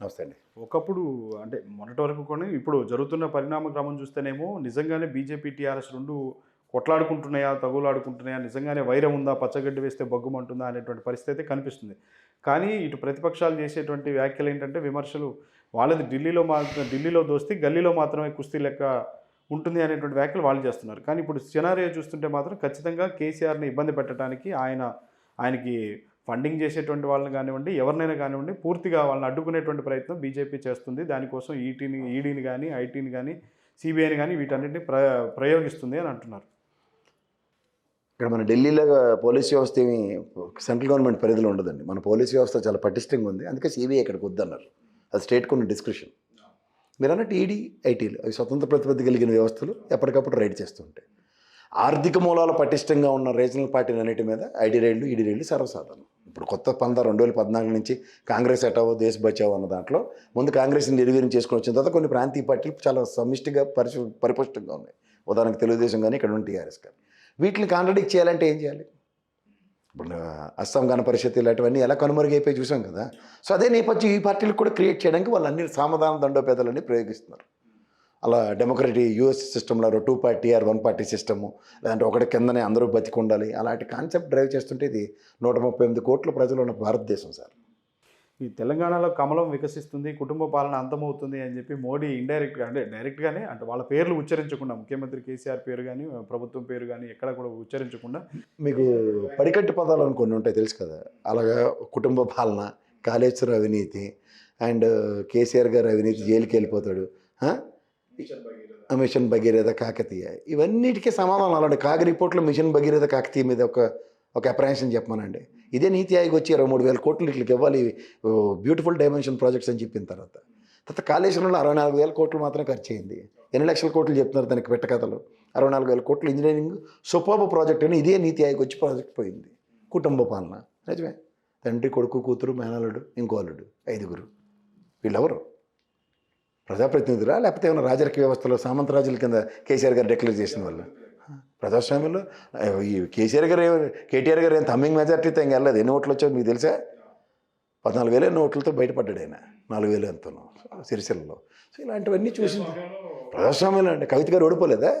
నమస్తే అండి. ఒకప్పుడు అంటే మొన్నటి వరకు కూడా ఇప్పుడు జరుగుతున్న పరిణామ క్రమం చూస్తేనేమో నిజంగానే బీజేపీ టీఆర్ఎస్ రెండు కొట్లాడుకుంటున్నాయా తగులాడుకుంటున్నాయా నిజంగానే వైరం ఉందా పచ్చగడ్డి వేస్తే బగ్గుమంటుందా అనేటువంటి పరిస్థితి అయితే కనిపిస్తుంది. కానీ ఇటు ప్రతిపక్షాలు చేసేటువంటి వ్యాఖ్యలు ఏంటంటే విమర్శలు వాళ్ళది ఢిల్లీలో మాత్రం ఢిల్లీలో దోస్తే గల్లీలో మాత్రమే కుస్తీ లెక్క ఉంటుంది అనేటువంటి వ్యాఖ్యలు వాళ్ళు చేస్తున్నారు. కానీ ఇప్పుడు సినారియో చూస్తుంటే మాత్రం ఖచ్చితంగా కేసీఆర్ని ఇబ్బంది పెట్టడానికి ఆయన ఆయనకి ఫండింగ్ చేసేటువంటి వాళ్ళని కానివ్వండి ఎవరినైనా కానివ్వండి పూర్తిగా వాళ్ళని అడ్డుకునేటువంటి ప్రయత్నం బీజేపీ చేస్తుంది. దానికోసం ఈటీని ఈడీని కానీ ఐటీని కానీ సిబిఐని కానీ వీటన్నిటిని ప్ర ప్రయోగిస్తుంది అని అంటున్నారు. ఇక్కడ మన ఢిల్లీలో పోలీస్ వ్యవస్థ ఏమి సెంట్రల్ గవర్నమెంట్ పరిధిలో ఉండదండి. మన పోలీస్ వ్యవస్థ చాలా పటిష్టంగా ఉంది. అందుకే సిబిఐ ఇక్కడికి వద్దన్నారు. అది స్టేట్ కొన్ని డిస్క్రిప్షన్. మీరు అన్నట్టు ఈడీ ఐటీలు అవి స్వతంత్ర ప్రతిపత్తి కలిగిన వ్యవస్థలు ఎప్పటికప్పుడు రైడ్ చేస్తుంటాయి ఆర్థిక మూలాలు పటిష్టంగా ఉన్న రీజనల్ పార్టీలు అన్నిటి మీద ఐటీ రైళ్ళు ఈడీ రైళ్ళు సర్వసాధారణం. ఇప్పుడు కొత్త పంద రెండు వేల పద్నాలుగు నుంచి కాంగ్రెస్ ఎటావో దేశ బచావో అన్న దాంట్లో ముందు కాంగ్రెస్ని నిర్వీర్యం చేసుకుని వచ్చిన తర్వాత కొన్ని ప్రాంతీయ పార్టీలు చాలా సమిష్టిగా పరిశు పరిపుష్టంగా ఉన్నాయి. ఉదాహరణకు తెలుగుదేశం కానీ ఇక్కడ ఉన్న టీఆర్ఎస్ కానీ వీటిని కాంట్రడిక్ట్ చేయాలంటే ఏం చేయాలి? ఇప్పుడు అస్సాం గణ పరిషత్ ఇలాంటివన్నీ ఎలా కనుమరుగైపోయి చూసాం కదా. సో అదే నేపథ్యం ఈ పార్టీలకు కూడా క్రియేట్ చేయడానికి వాళ్ళు అన్ని సామధాన దండోపేదాలన్నీ ప్రయోగిస్తున్నారు. అలా డెమోక్రటీ యూఎస్ సిస్టంలో two party or one party system లేదంటే ఒకటి కిందనే అందరూ బతికి ఉండాలి అలాంటి కాన్సెప్ట్ డ్రైవ్ చేస్తుంటే ఇది నూట ముప్పై ఎనిమిది కోట్ల ప్రజలు ఉన్న భారతదేశం సార్. ఈ తెలంగాణలో కమలం వికసిస్తుంది కుటుంబ పాలన అంతమవుతుంది అని చెప్పి మోడీ ఇండైరెక్ట్గా అంటే డైరెక్ట్గానే అంటే వాళ్ళ పేర్లు ఉచ్చరించకుండా ముఖ్యమంత్రి కేసీఆర్ పేరు కానీ ప్రభుత్వం పేరు కానీ ఎక్కడ కూడా ఉచ్చరించకుండా. మీకు పడికట్టు పదాలు అని కొన్ని ఉంటాయి తెలుసు కదా. అలాగా కుటుంబ పాలన కాళేశ్వర అవినీతి అండ్ కేసీఆర్ గారు అవినీతి జైలుకి వెళ్ళిపోతాడు? మిషన్ భగీరథ. కాకతీయ. ఇవన్నిటికీ సమాధానం. అలాంటి కాగ రిపోర్ట్లో మిషన్ భగీరథ కాకతీయ మీద ఒక ఒక అప్రహెన్షన్ చెప్పమనండి. ఇదే నీతి ఆయోగ్ వచ్చి ఇరవై మూడు వేల కోట్లు ఇట్లకి ఇవ్వాలి. బ్యూటిఫుల్ డైమెన్షన్ ప్రాజెక్ట్స్ అని చెప్పిన తర్వాత. తర్వాత కాళేశ్వరంలో అరవై నాలుగు వేల కోట్లు మాత్రమే ఖర్చు అయింది. ఎన్ని లక్షల కోట్లు చెప్తున్నారు దానికి పెట్టకథలు అరవై నాలుగు వేల కోట్లు ఇంజనీరింగ్ సూపర్బ్ ప్రాజెక్ట్ అని ఇదే నీతి ఆయోగ్ వచ్చి ప్రాజెక్ట్ పోయింది. కుటుంబ పాలన. నిజమే. తండ్రి కొడుకు కూతురు మేనలుడు ఇంకో ఐదుగురు. వీళ్ళెవరు? ప్రజాప్రతినిధులా? లేకపోతే ఏమైనా రాజరిక వ్యవస్థలో సామంతరాజుల కింద కేసీఆర్ గారు డిక్లేర్ చేసిన వాళ్ళు? ప్రజాస్వామ్యంలో ఈ కేసీఆర్ గారు కేటీఆర్ గారు ఏం తమ్మింగ్ మెజార్టీతో ఇంకా వెళ్ళలేదు. ఎన్ని ఓట్లు వచ్చాయో మీకు తెలుసా? పద్నాలుగు వేలు ఎన్ని ఓట్లతో బయటపడ్డాడు ఆయన. నాలుగు వేలు ఎంతను సిరిసిల్లలో. సో ఇలాంటివన్నీ చూసింది ప్రజాస్వామ్యంలో అంటే కవిత గారు ఓడిపోలేదా?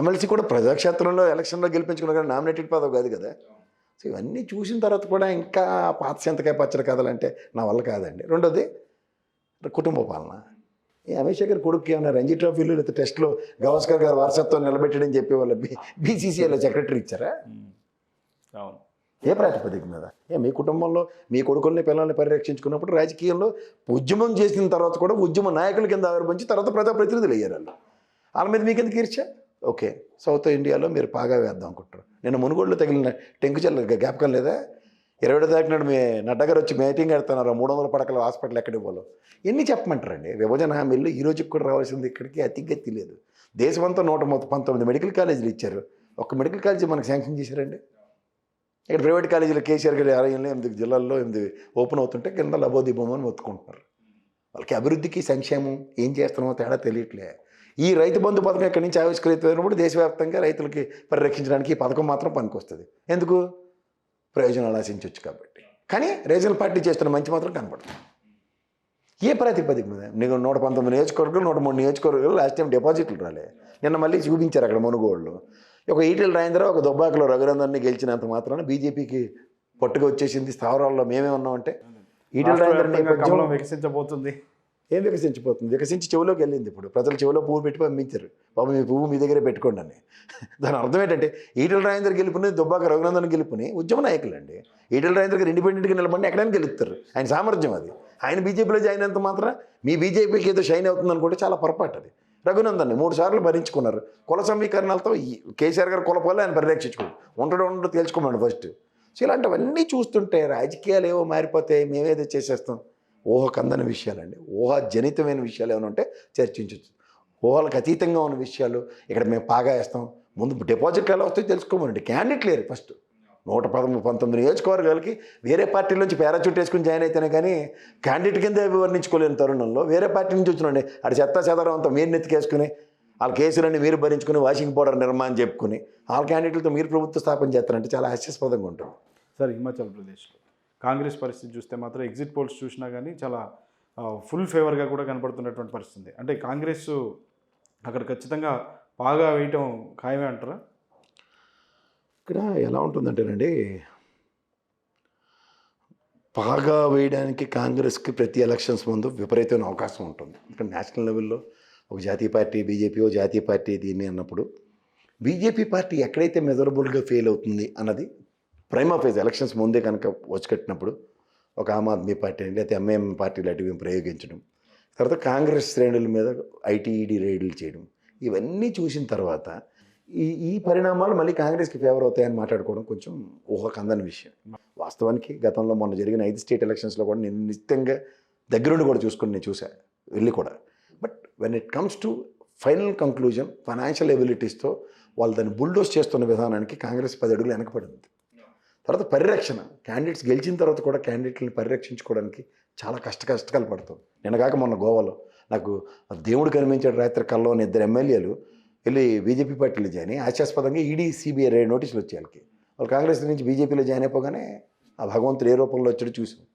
ఎమ్మెల్సీ కూడా ప్రజాక్షేత్రంలో ఎలక్షన్లో గెలిపించుకున్న కానీ నామినేటెడ్ పదవి కాదు కదా. సో ఇవన్నీ చూసిన తర్వాత కూడా ఇంకా పాత చింతకాయ పచ్చడి కథలంటే నా వల్ల కాదండి. రెండోది కుటుంబ పాలన. గారి కొడుకు ఏమైనా రంజీ ట్రోఫీలు లేకపోతే టెస్ట్లో గవాస్కర్ గారు వారసత్వం నిలబెట్టడని చెప్పి వాళ్ళ బీ బీసీసీఐలో సెక్రటరీ ఇచ్చారా? అవును. ఏ ప్రాతిపదిక మీద ఏ మీ కుటుంబంలో మీ కొడుకుల్ని పిల్లల్ని పరిరక్షించుకున్నప్పుడు రాజకీయంలో ఉద్యమం చేసిన తర్వాత కూడా ఉద్యమ నాయకుల కింద ఆవిర్భవించి తర్వాత ప్రజాప్రతినిధులు అయ్యారు వాళ్ళు వాళ్ళ మీద మీకెందుకు ఇర్చా ఓకే సౌత్ ఇండియాలో మీరు పాగా వేద్దాం అనుకుంటారు నేను మునుగోడులో తగిలిన టెంకుచల్ల జ్ఞాపకం లేదా? ఇరవై ఏడు తారీఖు నాడు మీ నడ్డా గారు వచ్చి మీటింగ్ పెడుతున్నారు మూడు వందల పడకల హాస్పిటల్ ఎక్కడ పోలో ఎన్ని చెప్పమంటారండి? విభజన హామీలు ఈ రోజుకి కూడా రావాల్సింది ఇక్కడికి అతిగతి లేదు. దేశమంతా నూట పంతొమ్మిది మెడికల్ కాలేజీలు ఇచ్చారు. ఒక్క మెడికల్ కాలేజీ మనకు శాంక్షన్ చేశారండి. ఇక్కడ ప్రైవేట్ కాలేజీలో కేసీఆర్ గారి ఆలయంలో ఎనిమిది జిల్లాల్లో ఎనిమిది ఓపెన్ అవుతుంటే కింద లబోదీపం అని మొత్తుకుంటున్నారు. వాళ్ళకి అభివృద్ధికి సంక్షేమం ఏం చేస్తున్నామో తేడా తెలియట్లే. ఈ రైతు బంధు పథకం ఎక్కడి నుంచి ఆవిష్కరించినప్పుడు దేశవ్యాప్తంగా రైతులకి పరిరక్షించడానికి ఈ పథకం మాత్రం పనికొస్తుంది. ఎందుకు? ప్రయోజనాలు ఆశించవచ్చు కాబట్టి. కానీ రీజనల్ పార్టీ చేస్తున్న మంచి మాత్రం కనపడుతుంది ఏ ప్రాతిపదిక మీద నీకు నూట పంతొమ్మిది నియోజకవర్గాలు నూట మూడు నియోజకవర్గాలు లాస్ట్ టైం డిపాజిట్లు రాలే. నిన్న మళ్ళీ చూపించారు అక్కడ మునుగోళ్ళు. ఒక ఈటెల రాజేంద్ర ఒక దుబ్బాకలో రఘునందన్ని గెలిచినంత మాత్రాన బీజేపీకి పట్టుగా వచ్చేసింది స్థావరాల్లో మేమే ఉన్నామంటే. ఈటెల కమలం వికసించబోతుంది. ఏం వికసించిపోతుంది? వికసించి చెవిలోకి వెళ్ళింది ఇప్పుడు. ప్రజలు చెవిలో పువ్వు పెట్టి పంపించారు. బాబు మీ పువ్వు మీ దగ్గరే పెట్టుకోండి అని. దాని అర్థం ఏంటంటే ఈటల రాజేందర్ గెలుపుని దుబ్బాక రఘునందన్ గెలుపుని ఉద్యమ నాయకులండి. ఈటల రాజేందర్ గారు ఇండిపెండెంట్గా నిలబడి ఎక్కడైనా గెలుస్తారు. ఆయన సామర్థ్యం అది. ఆయన బీజేపీలో జాయిన్ అయినంత మాత్రం మీ బీజేపీకి ఏదో షైన్ అవుతుంది అనుకుంటే చాలా పొరపాటు అది. రఘునందన్ మూడు సార్లు భరించుకున్నారు. కుల సమీకరణాలతో ఈ కేసీఆర్ గారు కులపోలే ఆయన పరిరక్షించుకోండి ఉండడం ఉండడం తేల్చుకోమండి ఫస్ట్ సో ఇలాంటివన్నీ చూస్తుంటే రాజకీయాలు ఏవో మారిపోతే మేమేదో చేసేస్తాం. ఊహకందని విషయాలండి. ఊహ జనితమైన విషయాలు ఏమైనా ఉంటే చర్చించవచ్చు ఊహలకు అతీతంగా ఉన్న విషయాలు ఇక్కడ మేము బాగా వేస్తాం. ముందు డిపాజిట్లు ఎలా వస్తాయో తెలుసుకోమనండి. క్యాండిడేట్ లేరు ఫస్ట్. నూట పదమూడు పంతొమ్మిది నియోజకవర్గాలకి వేరే పార్టీ నుంచి పారాచూట్ వేసుకుని జాయిన్ అయితేనే కానీ క్యాండిడేట్ కింద వివరించుకోలేని తరుణంలో వేరే పార్టీ నుంచి వచ్చినండి అది చెత్త చెదరం అంతా మీరు నెత్తికేసుకుని వాళ్ళ కేసులన్నీ మీరు భరించుకుని వాషింగ్ పౌడర్ నిర్మాణం చెప్పుకుని వాళ్ళ క్యాండిడేట్లతో మీరు ప్రభుత్వ స్థాపన చేస్తారంటే చాలా హాస్యాస్పదంగా ఉంటుంది. సార్ హిమాచల్ ప్రదేశ్లో కాంగ్రెస్ పరిస్థితి చూస్తే మాత్రం ఎగ్జిట్ పోల్స్ చూసినా కానీ చాలా ఫుల్ ఫేవర్గా కూడా కనపడుతున్నటువంటి పరిస్థితి. అంటే కాంగ్రెస్ అక్కడ ఖచ్చితంగా బాగా వేయటం ఖాయమే అంటారా? ఇక్కడ ఎలా ఉంటుందంటేనండి బాగా వేయడానికి కాంగ్రెస్కి ప్రతి ఎలక్షన్స్ ముందు విపరీతమైన అవకాశం ఉంటుంది. ఇక్కడ నేషనల్ లెవెల్లో ఒక జాతీయ పార్టీ బీజేపీ ఓ జాతీయ పార్టీ దీన్ని అన్నప్పుడు బీజేపీ పార్టీ ఎక్కడైతే మెజరబుల్గా ఫెయిల్ అవుతుంది అన్నది ప్రైమా ఫేజ్ ఎలక్షన్స్ ముందే కనుక వచ్చి ఒక ఆమ్ ఆద్మీ పార్టీ లేకపోతే ఎంఐఎం పార్టీ లాంటివి ప్రయోగించడం తర్వాత కాంగ్రెస్ శ్రేణుల మీద ఐటీఈడి రైడ్లు చేయడం ఇవన్నీ చూసిన తర్వాత ఈ ఈ పరిణామాలు మళ్ళీ కాంగ్రెస్కి ఫేవర్ అవుతాయని మాట్లాడుకోవడం కొంచెం ఊహకందని విషయం. వాస్తవానికి గతంలో మొన్న జరిగిన ఐదు స్టేట్ ఎలక్షన్స్లో కూడా నేను నిత్యంగా దగ్గరుండి కూడా చూసుకుని నేను చూశాను వెళ్ళి కూడా. But when it comes to final conclusion financial ఎబిలిటీస్తో వాళ్ళు దాన్ని బుల్డోస్ చేస్తున్న విధానానికి కాంగ్రెస్ పది అడుగులు వెనకపడింది తర్వాత పరిరక్షణ. క్యాండిడేట్స్ గెలిచిన తర్వాత కూడా క్యాండిడేట్లను పరిరక్షించుకోవడానికి చాలా కష్ట కష్టకాలు పడతాం. నిన్నగాక మొన్న గోవాలో నాకు దేవుడు కనిపించాడు రాత్రి కల్లోని ఇద్దరు ఎమ్మెల్యేలు వెళ్ళి బీజేపీ పార్టీలో జాయిన్ అయ్యి ఆశాస్పదంగా ఈడీ సిబిఐ నోటీసులు వచ్చాయి వాళ్ళకి. వాళ్ళు కాంగ్రెస్ నుంచి బీజేపీలో జాయిన్ అయిపోగానే ఆ భగవంతుడు ఏ రూపంలో వచ్చాడో చూసాం.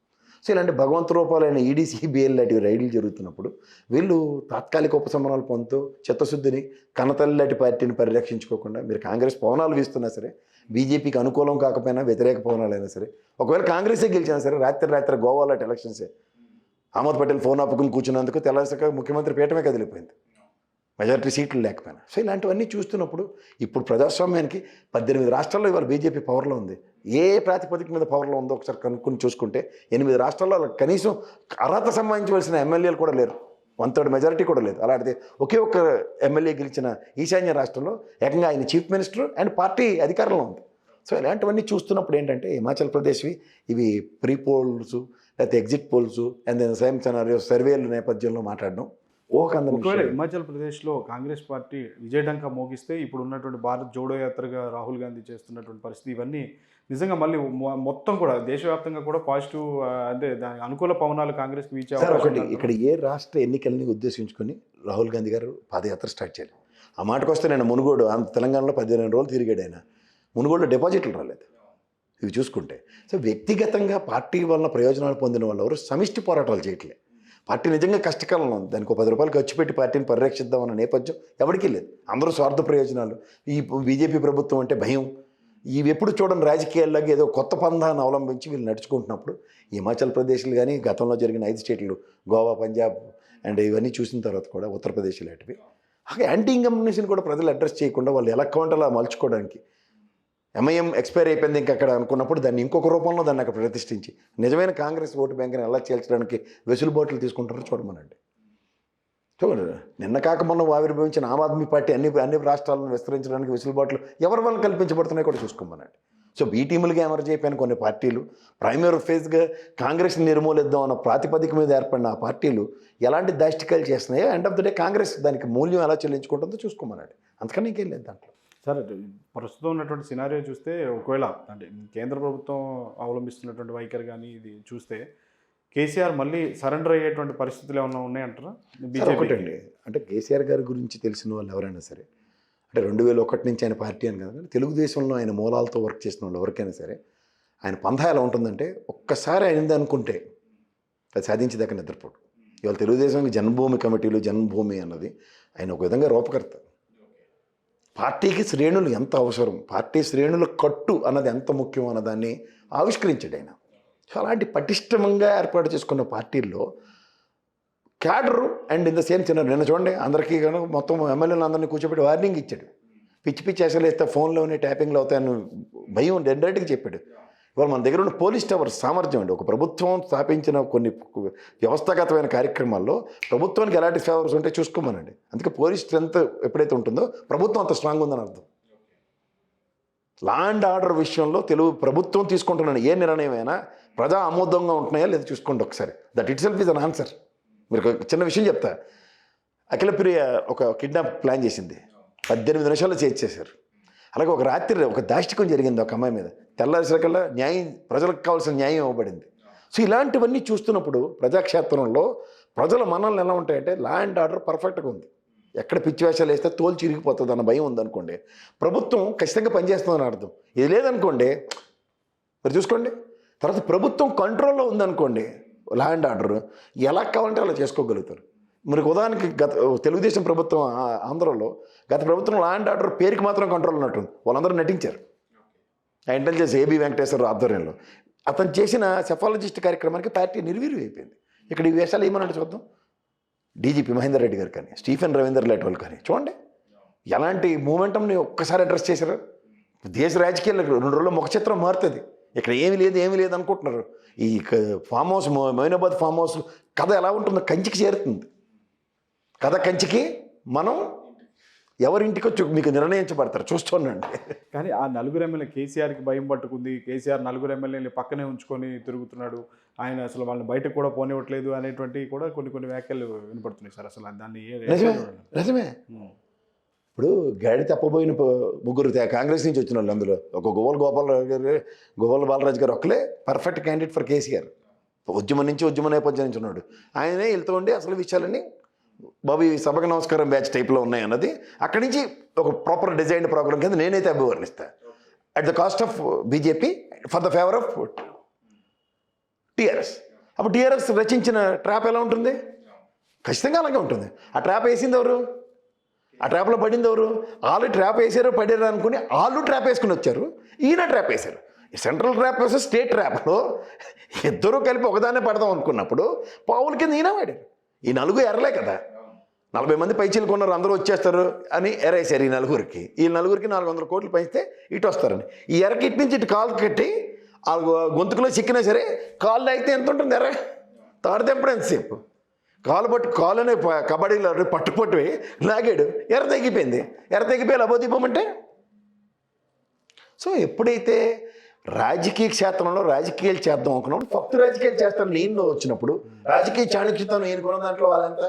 సో ఇలాంటి భగవంతు రూపాలైన ఈడీసీబీఎల్ సిబిఐ లాంటి రైడ్లు జరుగుతున్నప్పుడు వీళ్ళు తాత్కాలిక ఉపశమనాలు పొందుతూ చిత్తశుద్ధిని కన్నతల్లి లాంటి పార్టీని పరిరక్షించుకోకుండా మీరు కాంగ్రెస్ పవనాలు వీస్తున్నా సరే బీజేపీకి అనుకూలం కాకపోయినా వ్యతిరేక పవనాలైనా సరే ఒకవేళ కాంగ్రెసే గెలిచినా సరే రాత్రి రాత్రి గోవా లాంటి ఎలక్షన్సే అహ్మద్ పటేల్ ఫోన్ ఆపుకుని కూర్చున్నందుకు తెల్లారిసాక ముఖ్యమంత్రి పీఠమే కదిలిపోయింది. మెజారిటీ సీట్లు లేకపోయినా. సో ఇలాంటివన్నీ చూస్తున్నప్పుడు ఇప్పుడు ప్రజాస్వామ్యానికి పద్దెనిమిది రాష్ట్రాల్లో ఇవాళ బీజేపీ పవర్లో ఉంది. ఏ ప్రాతిపదిక మీద పవర్లో ఉందో ఒకసారి కనుక్కొని చూసుకుంటే ఎనిమిది రాష్ట్రాల్లో వాళ్ళకి కనీసం అర్హత సంబంధించవలసిన ఎమ్మెల్యేలు కూడా లేరు. వన్ థర్డ్ మెజారిటీ కూడా లేదు. అలాంటిది ఒకే ఒక్క ఎమ్మెల్యే గెలిచిన ఈశాన్య రాష్ట్రంలో ఏకంగా ఆయన చీఫ్ మినిస్టర్ అండ్ పార్టీ అధికారంలో ఉంది. సో ఇలాంటివన్నీ చూస్తున్నప్పుడు ఏంటంటే హిమాచల్ ప్రదేశ్వి ఇవి ప్రీ పోల్స్ లేకపోతే exit polls and then same సర్వేల నేపథ్యంలో మాట్లాడడం ఒకవేళ హిమాచల్ ప్రదేశ్లో కాంగ్రెస్ పార్టీ విజయడంకా మోగిస్తే ఇప్పుడు ఉన్నటువంటి భారత్ జోడో యాత్రగా రాహుల్ గాంధీ చేస్తున్నటువంటి పరిస్థితి ఇవన్నీ నిజంగా మళ్ళీ మొత్తం కూడా దేశవ్యాప్తంగా కూడా పాజిటివ్ అంటే దాని అనుకూల పవనాలు కాంగ్రెస్కి వీచే ఒకటి? ఇక్కడ ఏ రాష్ట్ర ఎన్నికల్ని ఉద్దేశించుకొని రాహుల్ గాంధీ గారు పాదయాత్ర స్టార్ట్ చేయాలి. ఆ మాటకు వస్తే నేను మునుగోడు తెలంగాణలో పదిహేను రోజులు తిరిగాడు ఆయన. మునుగోడులో డిపాజిట్లు రాలేదు. ఇవి చూసుకుంటే. సో వ్యక్తిగతంగా పార్టీ వలన ప్రయోజనాలు పొందిన వాళ్ళు ఎవరు? సమిష్టి పోరాటాలు చేయట్లే. పార్టీ నిజంగా కష్టకాలంలో ఉంది. దానికి ఒక పది రూపాయలు ఖర్చు పెట్టి పార్టీని పరిరక్షిద్దాం అన్న నేపథ్యం ఎవరికీ లేదు. అందరూ స్వార్థ ప్రయోజనాలు. ఈ బీజేపీ ప్రభుత్వం అంటే భయం. ఇవి ఎప్పుడు చూడని రాజకీయాల్లాగా ఏదో కొత్త పంధాన్ని అవలంబించి వీళ్ళు నడుచుకుంటున్నప్పుడు హిమాచల్ ప్రదేశ్లు కానీ గతంలో జరిగిన ఐదు స్టేట్లు గోవా పంజాబ్ అండ్ ఇవన్నీ చూసిన తర్వాత కూడా ఉత్తరప్రదేశ్ లాంటివి అలాగే యాంటీ ఇన్కమ్యూనిషన్ కూడా ప్రజలు అడ్రస్ చేయకుండా వాళ్ళు ఎలా కౌంట్ అలా మలుచుకోవడానికి ఎంఐఎం ఎక్స్పైర్ అయిపోయింది ఇంకా అక్కడ అనుకున్నప్పుడు దాన్ని ఇంకొక రూపంలో దాన్ని అక్కడ ప్రతిష్ఠించి. నిజమైన కాంగ్రెస్ ఓటు బ్యాంక్ని ఎలా చేల్చడానికి వెసులుబాట్లు తీసుకుంటారో చూడమనండి. చూడండి నిన్న కాక మొన్న ఆవిర్భవించిన ఆమ్ ఆద్మీ పార్టీ అన్ని అన్ని రాష్ట్రాలను విస్తరించడానికి వెసులుబాట్లు ఎవరి వల్ల కల్పించబడుతున్నాయి కూడా చూసుకోమనండి. సో బీ టీములుగా ఎమర్జ్ అయిపోయిన కొన్ని పార్టీలు ప్రైమరీ ఫేజ్గా కాంగ్రెస్ని నిర్మూలిద్దాం అన్న ప్రాతిపదిక మీద ఏర్పడిన ఆ పార్టీలు ఎలాంటి దాష్టికాలు చేస్తున్నాయో end of the day Congress దానికి మూల్యం ఎలా చెల్లించుకుంటుందో చూసుకోమనండి. అందుకని ఇంకేం లేదు దాంట్లో. సార్ ప్రస్తుతం ఉన్నటువంటి సినారియో చూస్తే ఒకవేళ అంటే కేంద్ర ప్రభుత్వం అవలంబిస్తున్నటువంటి వైఖరి కానీ ఇది చూస్తే కేసీఆర్ మళ్ళీ సరెండర్ అయ్యేటువంటి పరిస్థితులు ఏమైనా ఉన్నాయంటారా? బీజేపీ అంటే కేసీఆర్ గారి గురించి తెలిసిన వాళ్ళు ఎవరైనా సరే అంటే రెండు వేల ఒకటి నుంచి ఆయన పార్టీ అని కదా తెలుగుదేశంలో ఆయన మూలాలతో వర్క్ చేసిన వాళ్ళు ఎవరికైనా సరే ఆయన పంథా ఎలా ఉంటుందంటే ఒక్కసారి అయింది అనుకుంటే అది సాధించేదాకా నిద్రపోడు. ఇవాళ తెలుగుదేశం జన్మభూమి కమిటీలు జన్మభూమి అన్నది ఆయన ఒక విధంగా రూపకర్త. పార్టీకి శ్రేణులు ఎంత అవసరం? పార్టీ శ్రేణుల కట్టు అన్నది ఎంత ముఖ్యం అన్నదాన్ని ఆవిష్కరించాడు ఆయన. సో అలాంటి పటిష్టంగా ఏర్పాటు చేసుకున్న పార్టీల్లో cadre and in the same చిన్న నిన్న చూడండి అందరికీ గాను మొత్తం ఎమ్మెల్యేలు అందరినీ కూర్చోబెట్టి వార్నింగ్ ఇచ్చాడు. పిచ్చి పిచ్చి అసలు వేస్తే ఫోన్లోనే ట్యాపింగ్లు అవుతాయని భయం డెండరెట్గా చెప్పాడు. ఇవాళ మన దగ్గర ఉన్న పోలీస్ టవర్ సామర్థ్యం అండి. ఒక ప్రభుత్వం స్థాపించిన కొన్ని వ్యవస్థాగతమైన కార్యక్రమాల్లో ప్రభుత్వానికి ఎలాంటి ఫేవర్స్ ఉంటే చూసుకోమనండి. అందుకే పోలీస్ స్ట్రెంత్ ఎప్పుడైతే ఉంటుందో ప్రభుత్వం అంత స్ట్రాంగ్ ఉందని అర్థం. లా అండ్ ఆర్డర్ విషయంలో తెలుగు ప్రభుత్వం తీసుకుంటున్న ఏ నిర్ణయమైనా ప్రజా ఆమోదంగా ఉంటున్నాయా లేదా చూసుకోండి ఒకసారి. That itself is an answer మీరు చిన్న విషయం చెప్తా. అఖిలప్రియ ఒక కిడ్నాప్ ప్లాన్ చేసింది. పద్దెనిమిది నిమిషాల్లో చేసేసారు అలాగే ఒక రాత్రి ఒక దాష్టికం జరిగింది ఒక అమ్మాయి మీద. తెల్లారిసరికల్లా న్యాయం ప్రజలకు కావాల్సిన న్యాయం ఇవ్వబడింది. సో ఇలాంటివన్నీ చూస్తున్నప్పుడు ప్రజాక్షేత్రంలో ప్రజల మనల్ని ఎలా ఉంటాయంటే లా అండ్ ఆర్డర్ పర్ఫెక్ట్గా ఉంది. ఎక్కడ పిచ్చి వేషాలు వేస్తే తోలు చిరిగిపోతుంది అన్న భయం ఉందనుకోండి. ప్రభుత్వం ఖచ్చితంగా పనిచేస్తుందని అర్థం. ఇది లేదనుకోండి మరి చూసుకోండి. తర్వాత ప్రభుత్వం కంట్రోల్లో ఉందనుకోండి లా అండ్ ఆర్డర్ ఎలా కావాలంటే అలా చేసుకోగలుగుతారు. మరి ఉదాహరణకి గత తెలుగుదేశం ప్రభుత్వం ఆ- ఆంధ్రలో గత ప్రభుత్వం లా అండ్ ఆర్డర్ పేరుకి మాత్రం కంట్రోల్ ఉన్నట్టుంది. వాళ్ళందరూ నటించారు. ఇంటెలిజెన్స్ ఏబీ వెంకటేశ్వరరావు ఆధ్వర్యంలో. అతను చేసిన సెఫాలజిస్ట్ కార్యక్రమానికి పార్టీ నిర్వీర్యం అయిపోయింది ఇక్కడ ఈ వేషాలు ఏమన్నట్టు చూద్దాం. డీజీపీ మహేందర్ రెడ్డి గారు కానీ స్టీఫెన్ రవీందర్ లైట్ వాళ్ళు కానీ చూడండి. ఎలాంటి మూమెంటంని ఒక్కసారి అడ్రస్ చేశారు. దేశ రాజకీయాలు రెండు రోజుల్లో ముఖ చిత్రం మారుతుంది. ఇక్కడ ఏమి లేదు ఏమీ లేదు అనుకుంటున్నారు. ఈ క- farm house Moinabad farm house కథ ఎలా ఉంటుందో కంచికి చేరుతుంది. కథ కంచికి మనం ఎవరింటికి వచ్చి మీకు నిర్ణయించబడతారు? చూస్తుండండి. కానీ ఆ నలుగురు ఎమ్మెల్యే కేసీఆర్కి భయం పట్టుకుంది. కేసీఆర్ నలుగురు ఎమ్మెల్యేని పక్కనే ఉంచుకొని తిరుగుతున్నాడు. ఆయన అసలు వాళ్ళని బయటకు కూడా పోనివ్వట్లేదు అనేటువంటి కూడా కొన్ని కొన్ని వ్యాఖ్యలు వినపడుతున్నాయి సార్. అసలు దాన్ని నిజమే. ఇప్పుడు గాడి తప్పబోయిన ముగ్గురు కాంగ్రెస్ నుంచి వచ్చిన వాళ్ళు అందులో. ఒక గోవల్ గోపాలరావు గారు గోవల్ బాలరాజు గారు ఒక్కలే పర్ఫెక్ట్ క్యాండిడేట్ ఫర్ కేసీఆర్. ఉద్యమం నుంచి ఉద్యమ నేపథ్యం నుంచి ఉన్నాడు. ఆయనే వెళ్తూ ఉండి అసలు విషయాలన్నీ బాబు ఈ సభకు నమస్కారం బ్యాచ్ టైప్లో ఉన్నాయి అన్నది. అక్కడి నుంచి ఒక ప్రాపర్ డిజైన్ ప్రోగ్రామ్ కింద నేనైతే అభివర్ణిస్తాను at the cost of BJP for the favour of TRS అప్పుడు టీఆర్ఎస్ రచించిన ట్రాప్ ఎలా ఉంటుంది? ఖచ్చితంగా అలాగే ఉంటుంది. ఆ ట్రాప్ వేసింది ఎవరు? ఆ ట్రాప్లో పడింది ఎవరు? వాళ్ళు ట్రాప్ వేసారు పడారు అనుకుని వాళ్ళు ట్రాప్ వేసుకుని వచ్చారు. ఈయన ట్రాప్ వేశారు. సెంట్రల్ ట్రాప్ వేస్తే స్టేట్ ట్రాప్లో ఇద్దరూ కలిపి ఒకదాన్నే పడదాం అనుకున్నప్పుడు పావుల కింద ఈయన వాడారు ఈ నలుగురు ఎర్రలే కదా. నలభై మంది పైచీలు కొన్నారు అందరూ వచ్చేస్తారు అని ఎరేసారు ఈ నలుగురికి. ఈ నలుగురికి నాలుగు వందల కోట్లు పెంచితే ఇటు వస్తారని ఈ ఎరకి ఇటు నుంచి ఇటు కాలు కట్టి ఆ గొంతుకులో చిక్కినా సరే కాళ్ళు అయితే ఎంత ఉంటుంది ఎర్ర? తాడు తెంపడం ఎంతసేపు? కాలు పట్టు కాలు అనే ప- కబడ్డీలో పట్టుపట్టువి లాగాడు. ఎర్ర తగ్గిపోయింది ఎర్ర తగ్గిపోయి లబోదీపమంటే? సో ఎప్పుడైతే రాజకీయ క్షేత్రంలో రాజకీయాలు చేద్దాం అనుకున్నప్పుడు భక్తు రాజకీయాలు చేస్తాను నేను వచ్చినప్పుడు రాజకీయ చాణక్యతను ఎన్నుకున్న దాంట్లో వాళ్ళంతా.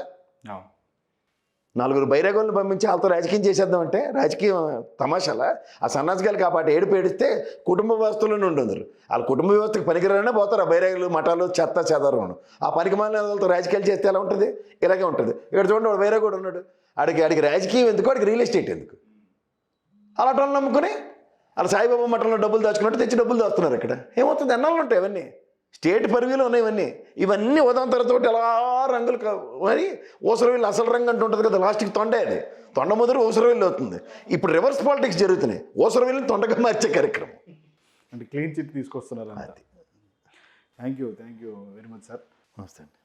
నలుగురు బైరాగోళ్ళని పంపించి వాళ్ళతో రాజకీయం చేసేద్దామంటే రాజకీయం తమాషాల? ఆ సన్నాసిగాలు కాబట్టి ఏడుపు ఏడిస్తే కుటుంబ వ్యవస్థలోనే ఉండరు వాళ్ళ కుటుంబ వ్యవస్థకు పనికిరానే పోతారు ఆ బైరాగులు మఠాలు చెత్త చెదరం. ఆ పనికి వాళ్ళతో రాజకీయాలు చేస్తే ఎలా ఉంటుంది? ఇలాగే ఉంటుంది. ఇక్కడ చూడండి వాడు బైరాగోడు ఉన్నాడు. ఆడికి ఆడికి రాజకీయం ఎందుకు? ఆడికి రియల్ ఎస్టేట్ ఎందుకు? అలాంటి నమ్ముకుని అలా సాయిబాబా మఠంలో డబ్బులు దాచుకున్నట్టు తెచ్చి డబ్బులు దాస్తున్నారు ఇక్కడ. ఏమవుతుంది? ఎన్నాళ్ళు ఉంటాయి ఇవన్నీ స్టేట్ పరివిలో ఉన్నాయి ఇవన్నీ. ఇవన్నీ ఉదాంతరతో ఎలా రంగులు మరి ఊసరవిల్లు అసలు రంగు అంటూ ఉంటుంది కదా లాస్ట్కి తొండే అది. తొండ ముదురు ఊసరవిల్లు అవుతుంది. ఇప్పుడు రివర్స్ పాలిటిక్స్ జరుగుతున్నాయి. ఊసరవిల్లు తొండగా మార్చే కార్యక్రమం. అంటే క్లీన్ చిట్ తీసుకొస్తున్నారు thank you thank you very much sir. నమస్తే అండి.